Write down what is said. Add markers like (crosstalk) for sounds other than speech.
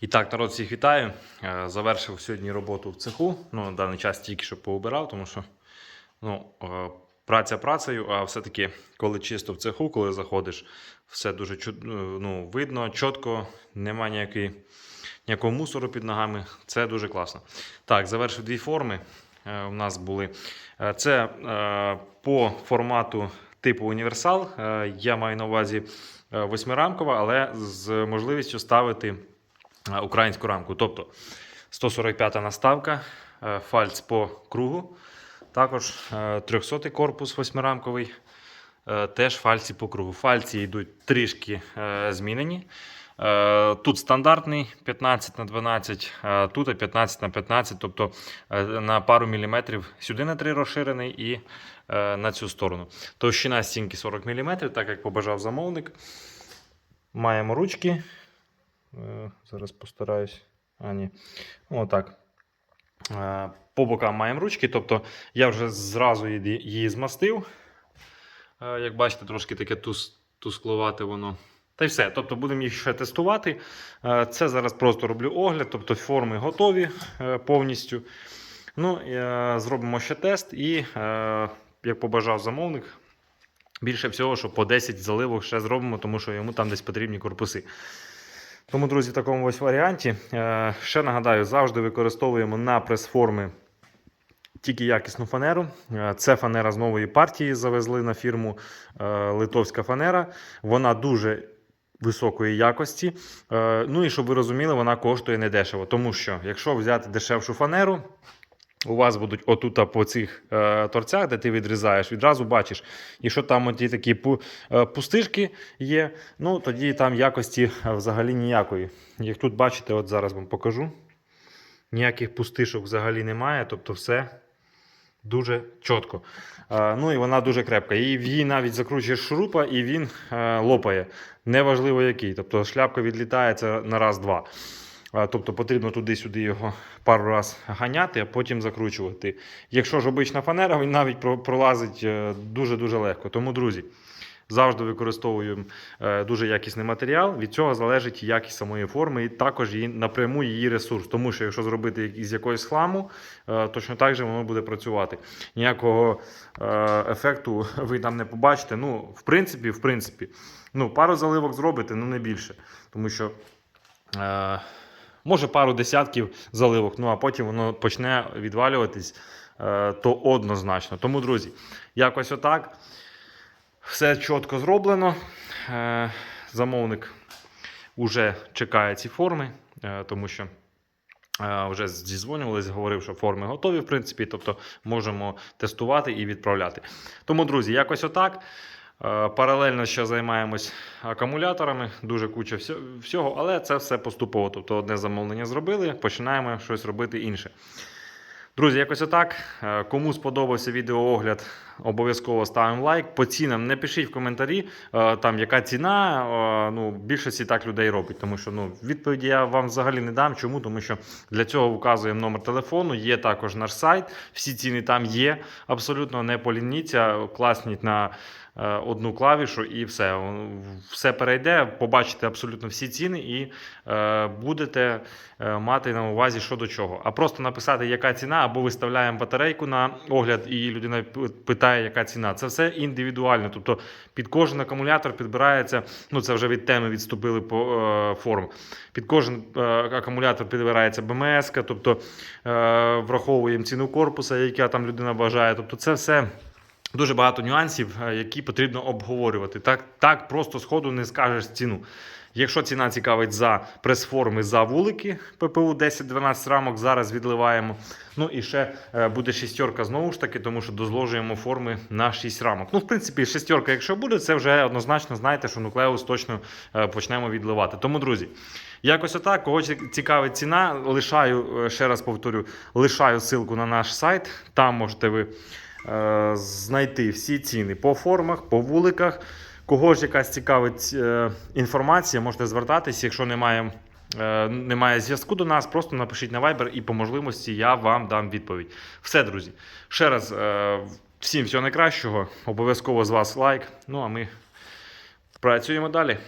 І так, народ, всіх вітаю. Е, Завершив сьогодні роботу в цеху. Ну, на даний час тільки що поубирав, тому що ну, е, праця працею, а все-таки, коли чисто в цеху, коли заходиш, все дуже е, ну, видно, чітко, немає ніякої, ніякого мусору під ногами. Це дуже класно. Так, завершив дві форми. У нас були. Це по формату типу універсал. Я маю на увазі восьмирамкова, але з можливістю ставити українську рамку. Тобто 145 наставка, е, фальц по кругу. Також е, 300 корпус восьмирамковий, е, теж фальці по кругу. Фальці йдуть трішки е, змінені. Е, Тут стандартний 15 на 12, а тут 15 на 15, тобто е, на пару міліметрів сюди на 3 розширений і е, на цю сторону. Товщина стінки 40 мм, так як побажав замовник. Маємо ручки. Е, Зараз постараюсь. А, ні. Отак. Е, По бокам маємо ручки, тобто я вже зразу її, змастив. Е, Як бачите, трошки таке тус, тускловате воно. Та й все. Тобто будемо їх ще тестувати. Це зараз просто роблю огляд, тобто форми готові повністю. Ну, зробимо ще тест і, як побажав замовник, більше всього, що по 10 заливок ще зробимо, тому що йому там десь потрібні корпуси. Тому, друзі, в такому ось варіанті. Е, Ще нагадаю, завжди використовуємо на прес-форми тільки якісну фанеру. Е, Це фанера з нової партії завезли на фірму е, Литовська фанера. Вона дуже високої якості. Ну і щоб ви розуміли, вона коштує недешево. Тому що, якщо взяти дешевшу фанеру, у вас будуть отут по цих е, торцях, де ти відрізаєш, відразу бачиш, якщо там оті такі пу, е, пустишки є, ну тоді там якості е, взагалі ніякої. Як тут бачите, от зараз вам покажу. Ніяких пустишок взагалі немає, тобто все дуже чітко. Е, ну і вона дуже крепка. І в її навіть закручуєш шурупа, і він е, лопає. Неважливо який. Тобто шляпка відлітає це на раз-два. Тобто потрібно туди-сюди його пару раз ганяти, а потім закручувати. Якщо ж обична фанера, він навіть пролазить е, дуже-дуже легко. Тому, друзі, завжди використовуємо е, дуже якісний матеріал. Від цього залежить якість самої форми, і також її, напряму її ресурс. Тому що якщо зробити із якоїсь хламу, е, точно так же воно буде працювати. Ніякого ефекту (laughs) ви там не побачите. Ну, в принципі, в принципі, ну, пару заливок зробите, ну не більше. Тому що. Може пару десятків заливок, ну а потім воно почне відвалюватись, е, то однозначно. Тому, друзі, якось отак. Все чітко зроблено. Е, Замовник вже чекає ці форми, е, тому що. Вже зізвонювалися, говорив, що форми готові, в принципі, тобто можемо тестувати і відправляти. Тому, друзі, якось отак. Е, Паралельно ще займаємось акумуляторами, дуже куча всього, але це все поступово. Тобто одне замовлення зробили, починаємо щось робити інше. Друзі, якось отак. Е, Кому сподобався відеоогляд, обов'язково ставимо лайк. По цінам не пишіть в коментарі, е, там яка ціна. Ну, більшості так людей робить. Тому що ну, відповіді я вам взагалі не дам. Чому? Тому що для цього вказуємо номер телефону. Є також наш сайт. Всі ціни там є. Абсолютно не полініться, класніть на одну клавішу і все. Все перейде, побачите абсолютно всі ціни і е, будете е, мати на увазі, що до чого. А просто написати, яка ціна, або виставляємо батарейку на огляд, і людина питає, яка ціна. Це все індивідуально. Тобто під кожен акумулятор підбирається. Ну це вже від теми відступили по е, форм. Під кожен е, акумулятор підбирається БМС, тобто е, враховуємо ціну корпуса, яка там людина бажає. Тобто, це все. Дуже багато нюансів, е, які потрібно обговорювати. Так, так просто сходу не скажеш ціну. Якщо ціна цікавить за прес-форми за вулики ППУ 10-12 рамок, зараз відливаємо. Ну і ще е, буде шістерка знову ж таки, тому що дозложуємо форми на 6 рамок. Ну, в принципі, шістерка, якщо буде, це вже однозначно знаєте, що нуклеус точно е, почнемо відливати. Тому, друзі, якось отак. Кого цікавить ціна, лишаю, ще раз повторю, лишаю ссылку на наш сайт. Там можете ви знайти всі ціни по формах, по вуликах. Кого ж якась цікавить е, інформація, можете звертатись. Якщо немає, е, немає зв'язку до нас, просто напишіть на Viber і по можливості я вам дам відповідь. Все, друзі. Ще раз е, всім всього найкращого. Обов'язково з вас лайк. Ну а ми працюємо далі.